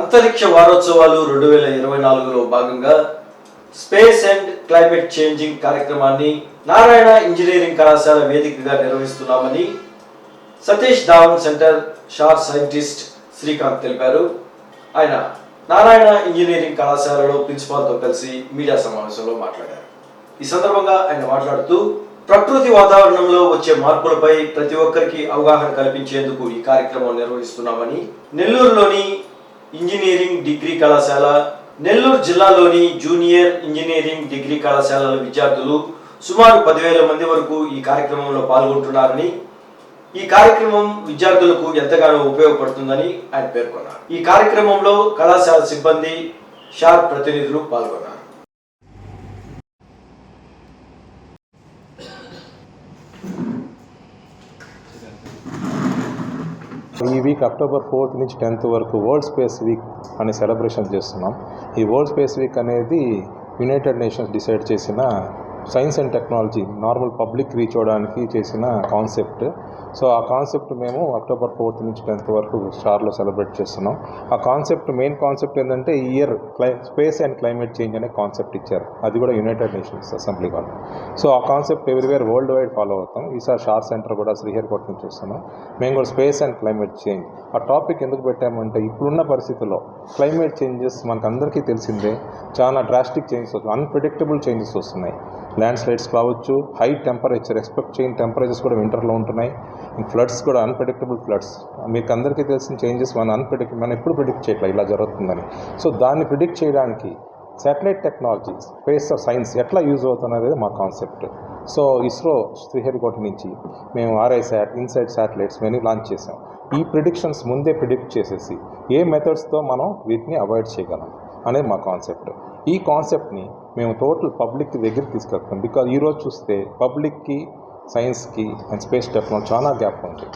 అంతరిక్ష వారోత్సవాలు రెండు వేల ఇరవై నాలుగులో భాగంగా స్పేస్ అండ్ క్లైమేట్ చేంజింగ్ కార్యక్రమాన్ని నారాయణ ఇంజనీరింగ్ కళాశాల వేదికగా నిర్వహిస్తున్నామని సతీష్ ధావన్ సెంటర్ షార్ సైంటిస్ట్ శ్రీకాంత్ తెలిపారు. ఆయన నారాయణ ఇంజనీరింగ్ కళాశాలలో ప్రిన్సిపాల్తో కలిసి మీడియా సమావేశంలో మాట్లాడారు. ఈ సందర్భంగా ఆయన మాట్లాడుతూ ప్రకృతి వాతావరణంలో వచ్చే మార్పులపై ప్రతి ఒక్కరికి అవగాహన కల్పించేందుకు ఈ కార్యక్రమం నిర్వహిస్తున్నామని నెల్లూరులోని ఇంజనీరింగ్ డిగ్రీ కళాశాల నెల్లూరు జిల్లాలోని జూనియర్ ఇంజనీరింగ్ డిగ్రీ కళాశాలల విద్యార్థులు సుమారు పదివేల మంది వరకు ఈ కార్యక్రమంలో పాల్గొంటున్నారని ఈ కార్యక్రమం విద్యార్థులకు ఎంతగానో ఉపయోగపడుతుందని ఆయన పేర్కొన్నారు. ఈ కార్యక్రమంలో కళాశాల సిబ్బంది షార్ ప్రతినిధులు పాల్గొన్నారు. ఈ వీక్ అక్టోబర్ ఫోర్త్ నుంచి టెన్త్ వరకు వరల్డ్ స్పేస్ వీక్ అనే సెలబ్రేషన్ చేస్తున్నాం. ఈ వరల్డ్ స్పేస్ వీక్ అనేది యునైటెడ్ నేషన్స్ డిసైడ్ చేసిన science and technology normal public reach అవ్వడానికి చేసిన కాన్సెప్ట్ సో ఆ కాన్సెప్ట్ మేము అక్టోబర్ ఫోర్త్ నుంచి టెన్త్ వరకు స్టార్లో సెలబ్రేట్ చేస్తున్నాం. ఆ కాన్సెప్ట్ మెయిన్ కాన్సెప్ట్ ఏంటంటే ఈ ఇయర్ క్లై స్పేస్ అండ్ క్లైమేట్ చేంజ్ అనే కాన్సెప్ట్ ఇచ్చారు. అది కూడా యునైటెడ్ నేషన్స్ అసెంబ్లీ వాళ్ళు. సో ఆ concept everywhere world wide follow అవుతాం. ఈసారి షార్ సెంటర్ కూడా శ్రీహరికోట నుంచి వస్తున్నాం. మేము కూడా స్పేస్ అండ్ క్లైమేట్ చేంజ్. ఆ టాపిక్ ఎందుకు పెట్టామంటే ఇప్పుడున్న పరిస్థితుల్లో క్లైమేట్ చేంజెస్ మనకు అందరికీ తెలిసిందే. చాలా డ్రాస్టిక్ చేంజెస్ వస్తున్నాయి. అన్ప్రిడిక్టబుల్ చేంజెస్ వస్తున్నాయి. ల్యాండ్ స్లైడ్స్ కావచ్చు హై టెంపరేచర్ ఎక్స్పెక్ట్ చేయని టెంపరేచర్స్ కూడా వింటర్లో ఉంటున్నాయి. ఫ్లడ్స్ కూడా అన్ప్రెడిక్టబుల్ ఫ్లడ్స్ మీకు అందరికీ తెలిసిన చేంజెస్ మనం అన్ప్రెడిక్ట్ మనం ఎప్పుడు ప్రిడిక్ట్ చేయట్లేదు ఇలా జరుగుతుందని. సో దాన్ని ప్రిడిక్ట్ చేయడానికి satellite technology space of science ఎట్లా యూజ్ అవుతున్నది మా కాన్సెప్ట్ సో ఇస్రో శ్రీహరికోట నుంచి మేము ఆర్ఐ శాట్ ఇన్సైడ్ శాటిలైట్స్ మేము లాంచ్ చేసాం ఈ ప్రిడిక్షన్స్ ముందే ప్రిడిక్ట్ చేసేసి ఏ మెథడ్స్తో మనం వీటిని అవాయిడ్ చేయగలం అనేది మా కాన్సెప్ట్ ఈ కాన్సెప్ట్ని మేము టోటల్ పబ్లిక్ దగ్గర తీసుకెళ్తాం బికాజ్ ఈరోజు చూస్తే పబ్లిక్కి సైన్స్కి అండ్ స్పేస్ టెక్నాలజీ చాలా గ్యాప్ ఉంది.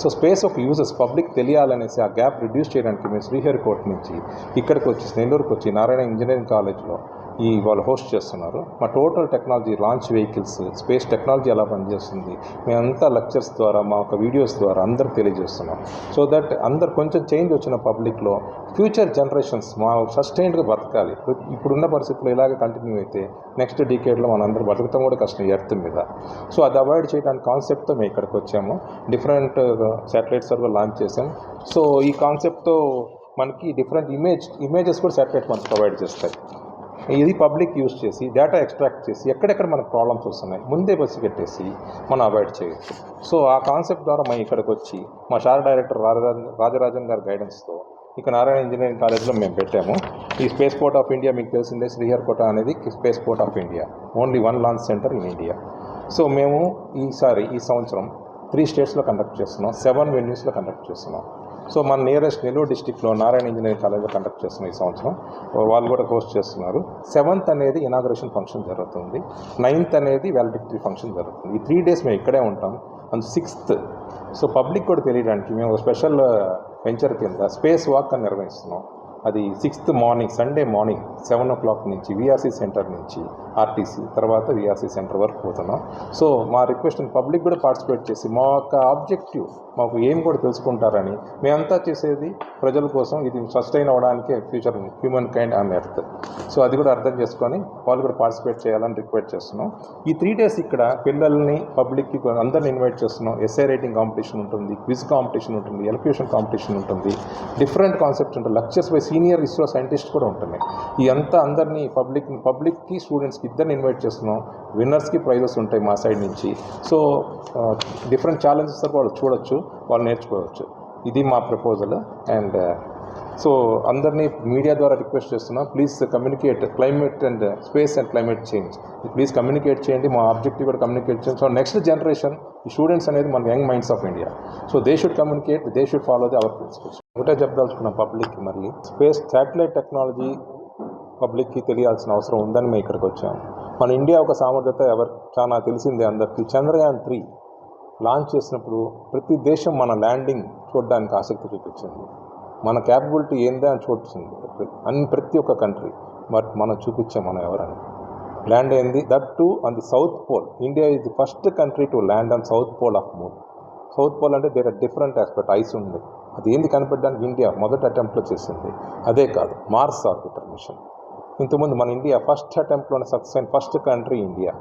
So space of uses public తెలియాలనేసి ఆ గ్యాప్ రిడ్యూస్ చేయడానికి మేము శ్రీహరికోట నుంచి ఇక్కడికి వచ్చి నెల్లూరుకి వచ్చి నారాయణ ఇంజనీరింగ్ కాలేజ్లో ఈ వాళ్ళు హోస్ట్ చేస్తున్నారు. మా total technology launch vehicles space technology ఎలా పనిచేస్తుంది మేమంతా లెక్చర్స్ ద్వారా మా యొక్క వీడియోస్ ద్వారా అందరు తెలియజేస్తున్నాం. సో దట్ అందరు కొంచెం చేంజ్ వచ్చిన పబ్లిక్లో ఫ్యూచర్ జనరేషన్స్ మా సస్టైన్డ్గా బతకాలి. ఇప్పుడున్న పరిస్థితుల్లో ఇలాగే కంటిన్యూ అయితే నెక్స్ట్ డీకేడ్లో మనం అందరూ బతకటం కూడా కష్టం ఎర్త్ మీద. సో అది అవాయిడ్ చేయడానికి కాన్సెప్ట్తో మేము ఇక్కడికి వచ్చాము. Different uh, satellites server launch చేసాం సో ఈ కాన్సెప్ట్తో మనకి డిఫరెంట్ ఇమేజ్ ఇమేజెస్ కూడా శాటిలైట్ మనకు ప్రొవైడ్ చేస్తాయి. ఇది పబ్లిక్ యూస్ చేసి డేటా ఎక్స్ట్రాక్ట్ చేసి ఎక్కడెక్కడ మనకు ప్రాబ్లమ్స్ వస్తున్నాయి ముందే బస్సు పెట్టేసి మనం అవాయిడ్ చేయొచ్చు. సో ఆ కాన్సెప్ట్ ద్వారా మేము ఇక్కడికి వచ్చి మా షార్ డైరెక్టర్ రాజరాజన్ రాజరాజన్ గారి గైడెన్స్తో ఇక నారాయణ ఇంజనీరింగ్ కాలేజ్లో మేము పెట్టాము. ఈ స్పేస్ పోర్ట్ ఆఫ్ ఇండియా మీకు తెలిసిందే శ్రీహరికోట అనేది spaceport of India only one launch centre in India so మేము ఈసారి ఈ సంవత్సరం త్రీ స్టేట్స్లో కండక్ట్ చేస్తున్నాం సెవెన్ వెన్యూస్లో కండక్ట్ చేస్తున్నాం. సో మన నియరెస్ట్ నెల్లూరు డిస్టిక్లో నారాయణ ఇంజనీరింగ్ కాలేజ్లో కండక్ట్ చేస్తున్నాం ఈ సంవత్సరం. వాళ్ళు కూడా హోస్ట్ చేస్తున్నారు. సెవెంత్ అనేది ఇనాగ్రేషన్ ఫంక్షన్ జరుగుతుంది. నైన్త్ అనేది వ్యాలిడిక్టరీ ఫంక్షన్ జరుగుతుంది. ఈ త్రీ డేస్ మేము ఇక్కడే ఉంటాం. అండ్ సిక్స్త్ సో పబ్లిక్ కూడా తెలియడానికి మేము ఒక స్పెషల్ వెంచర్ uh, కింద స్పేస్ వాక్ అని నిర్వహిస్తున్నాం. అది sixth morning Sunday morning seven o'clock నుంచి విఆర్సీ సెంటర్ నుంచి ఆర్టీసీ తర్వాత విఆర్సీ సెంటర్ వరకు పోతున్నాం. సో మా రిక్వెస్ట్ పబ్లిక్ కూడా పార్టిసిపేట్ చేసి మా యొక్క ఆబ్జెక్టివ్ మాకు ఏం కూడా తెలుసుకుంటారని మేమంతా చేసేది ప్రజల కోసం ఇది సస్టైన్ అవ్వడానికే ఫ్యూచర్ హ్యూమన్ కైండ్ ఆమె ఎర్త్ సో అది కూడా అర్థం చేసుకొని వాళ్ళు కూడా పార్టిసిపేట్ చేయాలని రిక్వెస్ట్ చేస్తున్నాం. ఈ త్రీ డేస్ ఇక్కడ పిల్లల్ని పబ్లిక్కి అందరిని ఇన్వైట్ చేస్తున్నాం. ఎస్ఐ రైటింగ్ కాంపిటీషన్ ఉంటుంది క్విజ్ కాంపిటీషన్ ఉంటుంది ఎలక్యూషన్ కాంపిటీషన్ ఉంటుంది. డిఫరెంట్ కాన్సెప్ట్స్ ఉంటుంది. Lectures vice senior ISRO scientist కూడా ఉంటున్నాయి. ఈ అంతా అందరినీ పబ్లిక్ పబ్లిక్కి స్టూడెంట్స్కి ఇద్దరిని ఇన్వైట్ చేస్తున్నాం. విన్నర్స్కి ప్రైజెస్ ఉంటాయి మా సైడ్ నుంచి. సో డిఫరెంట్ ఛాలెంజెస్ వాళ్ళు చూడొచ్చు వాళ్ళు నేర్చుకోవచ్చు. ఇది మా ప్రపోజల్ అండ్ సో అందరినీ మీడియా ద్వారా రిక్వెస్ట్ చేస్తున్నా please communicate climate and space and climate change please communicate చేయండి మా ఆబ్జెక్టివ్ కూడా కమ్యూనికేట్ చేయండి. సో నెక్స్ట్ జనరేషన్ ఈ స్టూడెంట్స్ అనేది మన young minds of India so they should communicate they should follow the our principles ఒకటే చెప్పదలుచుకున్నాం పబ్లిక్కి మళ్ళీ స్పేస్ శాటిలైట్ టెక్నాలజీ పబ్లిక్కి తెలియాల్సిన అవసరం ఉందని మేము ఇక్కడికి వచ్చాము మన ఇండియా ఒక సామర్థ్యత ఎవరు చాలా తెలిసిందే అందరికీ. చంద్రయాన్ త్రీ లాంచ్ చేసినప్పుడు ప్రతి దేశం మన ల్యాండింగ్ చూడడానికి ఆసక్తి చూపించింది. మన క్యాపబిలిటీ ఏందా అని చూపించింది అన్ని ప్రతి ఒక్క కంట్రీ బట్ మనం చూపించాం మనం ఎవరని. ల్యాండ్ అయింది that to on the south pole India is the first country to land on south pole of moon south pole అంటే there are different aspect ice ఉంది. అది ఏంది కనిపెట్టడానికి? ఇండియా మొదటి అటెంప్ట్లో చేసింది. అదే కాదు మార్స్ ఆర్బిటర్ మిషన్ ఇంతకుముందు మన ఇండియా ఫస్ట్ అటెంప్ట్లోనే సక్సెస్ అయిన ఫస్ట్ కంట్రీ ఇండియా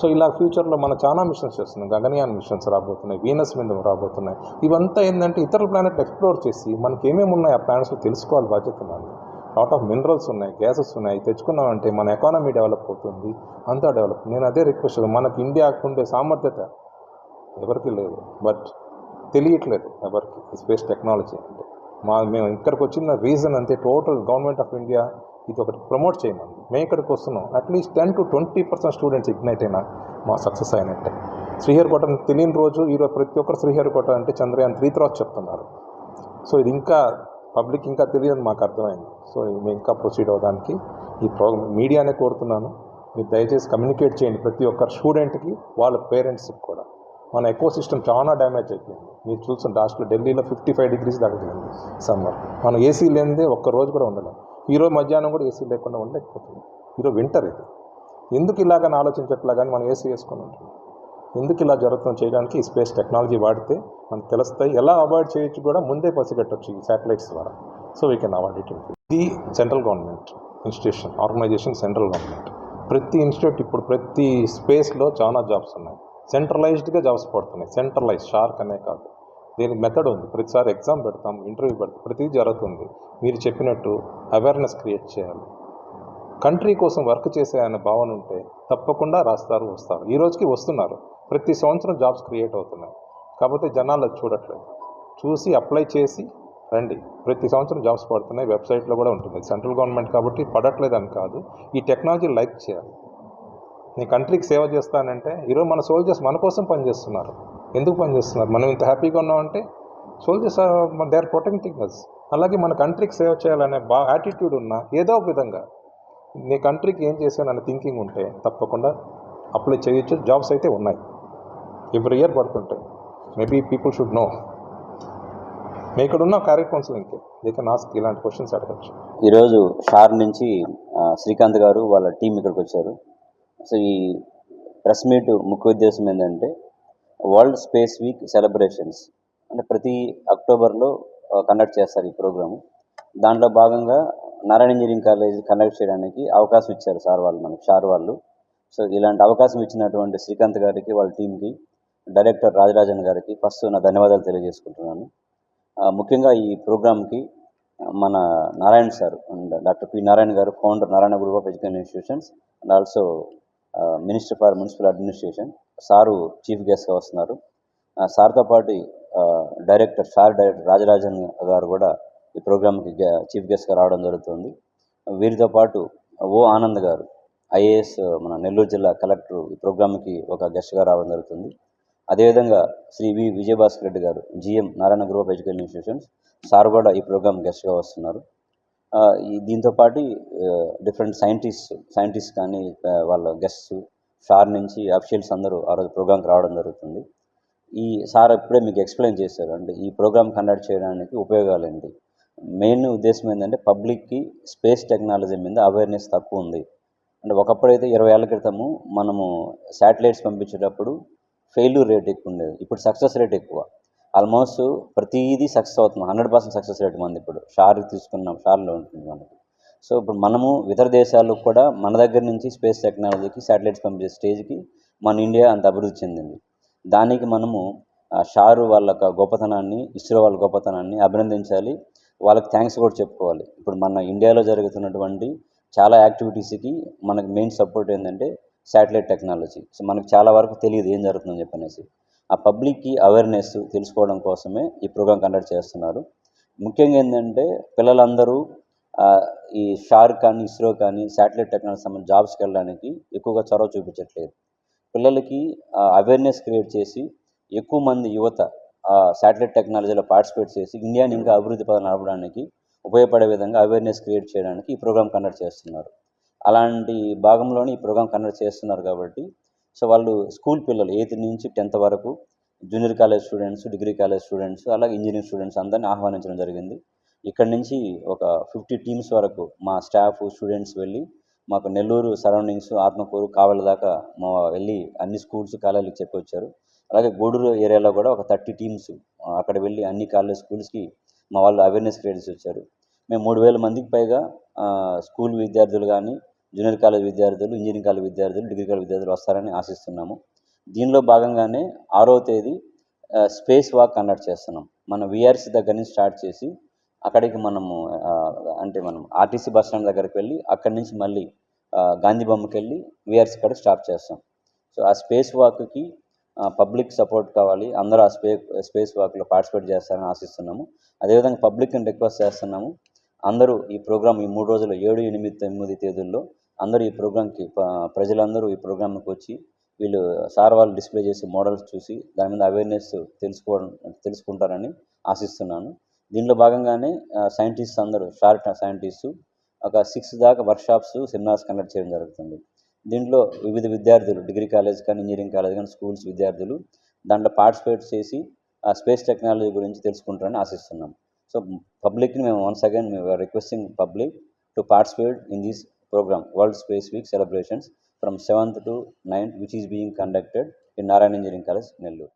సో ఇలా ఫ్యూచర్లో మనం చాలా మిషన్స్ చేస్తున్నాం గగనయాన్ మిషన్స్ రాబోతున్నాయి వీనస్ మీద రాబోతున్నాయి. ఇవంతా ఏంటంటే ఇతర ప్లానెట్ ఎక్స్ప్లోర్ చేసి మనకి ఏమేమి ఉన్నాయి ఆ ప్లానెట్స్ తెలుసుకోవాలి బాధ్యత మనది లాట్ ఆఫ్ మినరల్స్ ఉన్నాయి గ్యాసెస్ ఉన్నాయి. తెచ్చుకున్నామంటే మన ఎకానమీ డెవలప్ అవుతుంది అంతా డెవలప్ నేను అదే రిక్వెస్ట్ మనకి ఇండియాకు ఉండే సామర్థ్యత ఎవరికి లేదు. బట్ తెలియట్లేదు ఎవరికి స్పేస్ టెక్నాలజీ అంటే. మా మేము ఇక్కడికి వచ్చిన రీజన్ అంతే టోటల్ గవర్నమెంట్ ఆఫ్ ఇండియా ఇది ఒకటి ప్రమోట్ చేయండి మేము ఇక్కడికి వస్తున్నాం. At least ten to twenty percent students ignite అయినా మా సక్సెస్ అయినట్టే. శ్రీహరికోట తెలియని రోజు ఈరోజు ప్రతి ఒక్కరు శ్రీహరికోట అంటే చంద్రయాన్ త్రీ తర్వాత చెప్తున్నారు. సో ఇది ఇంకా పబ్లిక్ ఇంకా తెలియదు మాకు అర్థమైంది. సో మేము ఇంకా ప్రొసీడ్ అవ్వడానికి ఈ ప్రోగ్రామ్ మీడియానే కోరుతున్నాను. మీరు దయచేసి కమ్యూనికేట్ చేయండి ప్రతి ఒక్క స్టూడెంట్కి వాళ్ళ పేరెంట్స్కి కూడా. మన ఎకో సిస్టమ్ చాలా డ్యామేజ్ అయిపోయింది. మీరు చూసిన లాస్ట్లో ఢిల్లీలో ఫిఫ్టీ ఫైవ్ డిగ్రీస్ తగ్గింది సమ్మర్ మనం ఏసీ లేనిదే ఒక్క రోజు కూడా ఉండలేము ఈరోజు మధ్యాహ్నం కూడా ఏసీ లేకుండా ఉండలేకపోతుంది ఈరోజు వింటర్ ఇది. ఎందుకు ఇలాగని ఆలోచించట్లా కానీ మనం ఏసీ వేసుకొని ఉంటాం ఎందుకు ఇలా జరుగుతుంది చేయడానికి ఈ స్పేస్ టెక్నాలజీ వాడితే మనకు తెలుస్తాయి. ఎలా అవాయిడ్ చేయొచ్చు కూడా ముందే పసిగట్టచ్చు ఈ శాటిలైట్స్ ద్వారా. So we can avoid it ఇది central government institution organisation central government. ప్రతి ఇన్స్టిట్యూట్ ఇప్పుడు ప్రతి స్పేస్లో చాలా జాబ్స్ ఉన్నాయి. సెంట్రలైజ్డ్గా జాబ్స్ పడుతున్నాయి. సెంట్రలైజ్ షార్క్ అనే కాదు. దీనికి మెథడ్ ఉంది. ప్రతిసారి ఎగ్జామ్ పెడతాం ఇంటర్వ్యూ పెడతాం ప్రతిదీ జరుగుతుంది. మీరు చెప్పినట్టు అవేర్నెస్ క్రియేట్ చేయాలి. కంట్రీ కోసం వర్క్ చేసే అనే భావన ఉంటే తప్పకుండా రాస్తారు వస్తారు. ఈ రోజుకి వస్తున్నారు. ప్రతి సంవత్సరం జాబ్స్ క్రియేట్ అవుతున్నాయి. కాకపోతే జనాలు అది చూడట్లేదు. చూసి అప్లై చేసి రండి. ప్రతి సంవత్సరం జాబ్స్ పడుతున్నాయి. వెబ్సైట్లో కూడా ఉంటుంది. సెంట్రల్ గవర్నమెంట్ కాబట్టి పడట్లేదని కాదు. ఈ టెక్నాలజీ లైక్ చేయాలి. నీ కంట్రీకి సేవ చేస్తానంటే ఈరోజు మన సోల్జర్స్ మన కోసం పనిచేస్తున్నారు. ఎందుకు పనిచేస్తున్నారు మనం ఇంత హ్యాపీగా ఉన్నామంటే soldiers they are protecting us అలాగే మన కంట్రీకి సేవ చేయాలనే బా యాటిట్యూడ్ ఉన్న ఏదో ఒక విధంగా నీ కంట్రీకి ఏం చేశాననే థింకింగ్ ఉంటే తప్పకుండా అప్లై చేయొచ్చు. జాబ్స్ అయితే ఉన్నాయి. Every year పడుతుంటాయి. Maybe people should know me ఇక్కడ ఉన్న క్యారెక్ట్ కౌన్సిలింగ్కి దే కెన్ ఆస్క్ ఇలాంటి క్వశ్చన్స్ అడగచ్చు. ఈరోజు షార్ నుంచి శ్రీకాంత్ గారు వాళ్ళ టీం ఇక్కడికి వచ్చారు. సో ఈ ప్రెస్ మీట్ ముఖ్య ఉద్దేశం ఏంటంటే వరల్డ్ స్పేస్ వీక్ సెలబ్రేషన్స్. అంటే ప్రతి అక్టోబర్లో కండక్ట్ చేస్తారు ఈ ప్రోగ్రాము. దాంట్లో భాగంగా నారాయణ ఇంజనీరింగ్ కాలేజ్ కండక్ట్ చేయడానికి అవకాశం ఇచ్చారు సార్ వాళ్ళు మనకి షార్ వాళ్ళు. సో ఇలాంటి అవకాశం ఇచ్చినటువంటి శ్రీకాంత్ గారికి వాళ్ళ టీంకి డైరెక్టర్ రాజరాజన్ గారికి ఫస్ట్ నా ధన్యవాదాలు తెలియజేసుకుంటున్నాను. ముఖ్యంగా ఈ ప్రోగ్రామ్కి మన Narayana sir and doctor P Narayana garu founder Narayana group of education institutions and also minister for municipal administration sir chief గెస్ట్గా వస్తున్నారు. సార్తో పాటు డైరెక్టర్ సార్ డైరెక్టర్ రాజరాజన్ గారు కూడా ఈ ప్రోగ్రామ్కి చీఫ్ గెస్ట్గా రావడం జరుగుతుంది. వీరితో పాటు ఓ ఆనంద్ గారు ఐఏఎస్ మన నెల్లూరు జిల్లా కలెక్టర్ ఈ ప్రోగ్రామ్కి ఒక గెస్ట్గా రావడం జరుగుతుంది. అదేవిధంగా Shri V. Vijayabhaskar Reddy garu GM Narayana group education institutions sir కూడా ఈ ప్రోగ్రామ్ గెస్ట్గా వస్తున్నారు. దీంతో పాటు డిఫరెంట్ సైంటిస్ట్ సైంటిస్ట్ కానీ వాళ్ళ గెస్ట్స్ సార్ నుంచి అఫీషియల్స్ అందరూ ఆ రోజు ప్రోగ్రామ్కి రావడం జరుగుతుంది. ఈ సార్ ఇప్పుడే మీకు ఎక్స్ప్లెయిన్ చేశారు. అంటే ఈ ప్రోగ్రామ్ కండక్ట్ చేయడానికి ఉపయోగాలు ఏంటి మెయిన్ ఉద్దేశం ఏంటంటే పబ్లిక్కి స్పేస్ టెక్నాలజీ మీద అవేర్నెస్ తక్కువ ఉంది. అంటే ఒకప్పుడైతే ఇరవై ఏళ్ళ క్రితము మనము శాటిలైట్స్ పంపించేటప్పుడు ఫెయిల్యూర్ రేట్ ఎక్కువ ఉండేది. ఇప్పుడు సక్సెస్ రేట్ ఎక్కువ. ఆల్మోస్ట్ ప్రతిదీ సక్సెస్ అవుతుంది. హండ్రెడ్ పర్సెంట్ సక్సెస్ రేట్ మంది ఇప్పుడు. షార్ తీసుకున్నాం షార్లో ఉంటుంది మనకి. సో ఇప్పుడు మనము ఇతర దేశాలకు కూడా మన దగ్గర నుంచి స్పేస్ టెక్నాలజీకి శాటిలైట్స్ పంపించే స్టేజ్కి మన ఇండియా అంత అభివృద్ధి చెందింది. దానికి మనము ఆ, షారు వాళ్ళ యొక్క గొప్పతనాన్ని ఇస్రో వాళ్ళ గొప్పతనాన్ని అభినందించాలి. వాళ్ళకి థ్యాంక్స్ కూడా చెప్పుకోవాలి. ఇప్పుడు మన ఇండియాలో జరుగుతున్నటువంటి చాలా యాక్టివిటీస్కి మనకు మెయిన్ సపోర్ట్ ఏంటంటే శాటిలైట్ టెక్నాలజీ. సో మనకు చాలా వరకు తెలియదు ఏం జరుగుతుందని చెప్పనేసి. ఆ పబ్లిక్కి అవేర్నెస్ తెలుసుకోవడం కోసమే ఈ ప్రోగ్రామ్ కండక్ట్ చేస్తున్నారు. ముఖ్యంగా ఏంటంటే పిల్లలందరూ ఈ షార్క్ కానీ ఇస్రో కానీ శాటిలైట్ టెక్నాలజీ సంబంధించిన జాబ్స్కి వెళ్ళడానికి ఎక్కువగా చొరవ చూపించట్లేదు. పిల్లలకి అవేర్నెస్ క్రియేట్ చేసి ఎక్కువ మంది యువత శాటిలైట్ టెక్నాలజీలో పార్టిసిపేట్ చేసి ఇండియాని ఇంకా అభివృద్ధి పదం నడపడానికి ఉపయోగపడే విధంగా అవేర్నెస్ క్రియేట్ చేయడానికి ఈ ప్రోగ్రామ్ కండక్ట్ చేస్తున్నారు. అలాంటి భాగంలోనే ఈ ప్రోగ్రామ్ కండక్ట్ చేస్తున్నారు కాబట్టి సో వాళ్ళు స్కూల్ పిల్లలు ఎయిత్ నుంచి టెన్త్ వరకు junior college students degree college students అలాగే ఇంజనీరింగ్ స్టూడెంట్స్ అందరినీ ఆహ్వానించడం జరిగింది. ఇక్కడ నుంచి ఒక ఫిఫ్టీ టీమ్స్ వరకు మా స్టాఫ్ స్టూడెంట్స్ వెళ్ళి మాకు నెల్లూరు సరౌండింగ్స్ ఆత్మకూరు కావల దాకా మా వెళ్ళి అన్ని స్కూల్స్ కాలేజీలకు చెప్పి వచ్చారు అలాగే గూడూరు ఏరియాలో కూడా ఒక థర్టీ టీమ్స్ అక్కడ వెళ్ళి అన్ని కాలేజ్ స్కూల్స్కి మా వాళ్ళు అవేర్నెస్ క్రియేట్ వచ్చారు మేము మూడు వేల మందికి పైగా స్కూల్ విద్యార్థులు కానీ జూనియర్ కాలేజ్ విద్యార్థులు ఇంజనీరింగ్ కాలేజ్ విద్యార్థులు డిగ్రీ కాలేజ్ విద్యార్థులు వస్తారని ఆశిస్తున్నాము. దీనిలో భాగంగానే ఆరో తేదీ స్పేస్ వాక్ కండక్ట్ చేస్తున్నాం. మన విఆర్సీ దగ్గర నుంచి స్టార్ట్ చేసి అక్కడికి మనము అంటే మనం ఆర్టీసీ బస్ స్టాండ్ దగ్గరికి వెళ్ళి అక్కడి నుంచి మళ్ళీ గాంధీ బొమ్మకి వెళ్ళి విఆర్సీ కాడ స్టాప్ చేస్తాం. సో ఆ స్పేస్ వాక్కి పబ్లిక్ సపోర్ట్ కావాలి. అందరూ ఆ స్పే స్పేస్ వాక్లో పార్టిసిపేట్ చేస్తారని ఆశిస్తున్నాము. అదేవిధంగా పబ్లిక్ని రిక్వెస్ట్ చేస్తున్నాము. అందరూ ఈ ప్రోగ్రాం ఈ మూడు రోజులు ఏడు ఎనిమిది తొమ్మిది తేదీల్లో అందరూ ఈ ప్రోగ్రాంకి ప్రజలందరూ ఈ ప్రోగ్రాంకి వచ్చి వీళ్ళు సార్ వాళ్ళు డిస్ప్లే చేసి మోడల్స్ చూసి దాని మీద అవేర్నెస్ తెలుసుకోవడం తెలుసుకుంటారని ఆశిస్తున్నాను. దీనిలో భాగంగానే సైంటిస్ట్ అందరూ షార్ట్ సైంటిస్టు ఒక సిక్స్ దాకా వర్క్షాప్స్ సెమినార్స్ కండక్ట్ చేయడం జరుగుతుంది. దీంట్లో వివిధ విద్యార్థులు డిగ్రీ కాలేజ్ కానీ ఇంజనీరింగ్ కాలేజ్ కానీ స్కూల్స్ విద్యార్థులు దాంట్లో పార్టిసిపేట్ చేసి ఆ స్పేస్ టెక్నాలజీ గురించి తెలుసుకుంటారని ఆశిస్తున్నాం. So publicly, once again, we are requesting public to participate in this program, World Space Week celebrations from 7th to 9th, which is being conducted in Narayan Engineering College, Nellore.